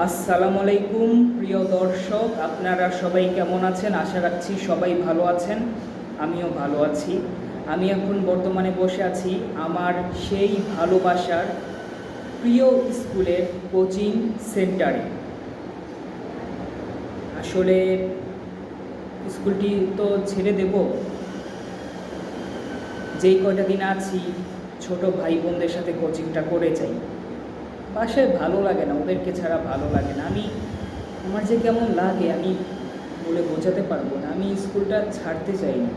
আসসালামু আলাইকুম, প্রিয় দর্শক। আপনারা সবাই কেমন আছেন? আশা রাখছি সবাই ভালো আছেন। আমিও ভালো আছি। আমি এখন বর্তমানে বসে আছি আমার সেই ভালোবাসার প্রিয় স্কুলের কোচিং সেন্টারে। আসলে স্কুলটি তো ছেড়ে দেব। যেই কয়টা দিন আছি, ছোট ভাই বোনদের সাথে কোচিংটা করে যাই। বাসায় ভালো লাগে না, ওদেরকে ছাড়া ভালো লাগে না। আমি, আমার যে কেমন লাগে, আমি বলে বোঝাতে পারব না। আমি স্কুলটা ছাড়তে চাই না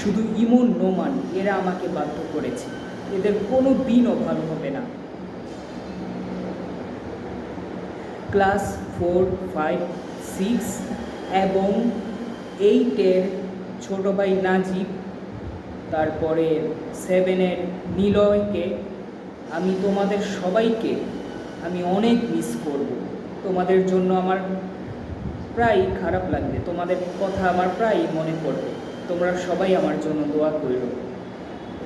শুধু ইমন নোমান, এরা আমাকে বাধ্য করেছে। এদের কোনো দিনও ভালো হবে না। ক্লাস ফোর, ফাইভ, সিক্স এবং এইটের ছোট ভাই নাজিব, তারপরে সেভেনের নিলয়কে আমি তোমাদের সবাইকে আমি অনেক মিস করব। তোমাদের জন্য আমার প্রায় খারাপ লাগবে, তোমাদের কথা আমার প্রায় মনে পড়বে। তোমরা সবাই আমার জন্য দোয়া করো।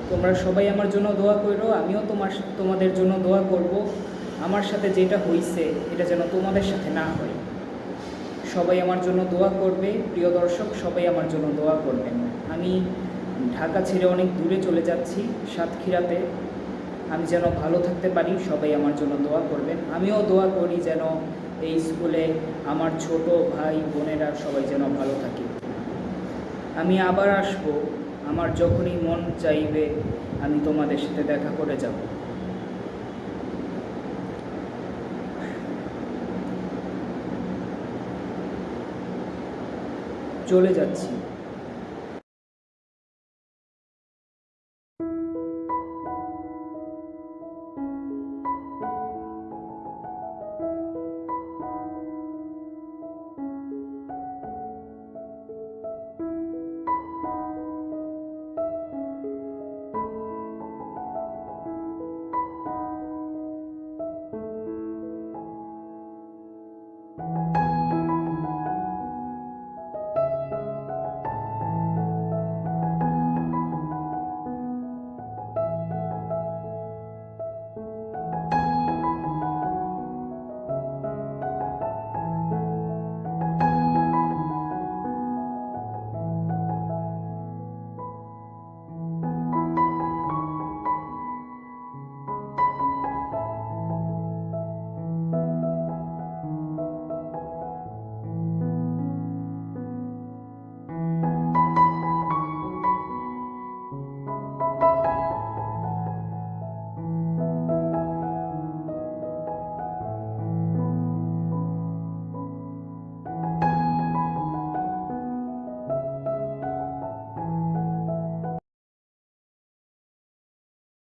তোমরা সবাই আমার জন্য দোয়া করো, আমিও তোমার তোমাদের জন্য দোয়া করব। আমার সাথে যেটা হয়েছে এটা যেন তোমাদের সাথে না হয়। সবাই আমার জন্য দোয়া করবে, প্রিয় দর্শক, সবাই আমার জন্য দোয়া করবেন। আমি ঢাকা ছেড়ে অনেক দূরে চলে যাচ্ছি, সাতক্ষীরাতে। আমি যেন ভালো থাকতে পারি, সবাই আমার জন্য দোয়া করবেন। আমিও দোয়া করি যেন এই স্কুলে আমার ছোট ভাই, বোনেরা সবাই যেন ভালো থাকে। আমি আবার আসব, আমার যখনই মন চাইবে, আমি তোমাদের সাথে দেখা করে যাব। চলে যাচ্ছি।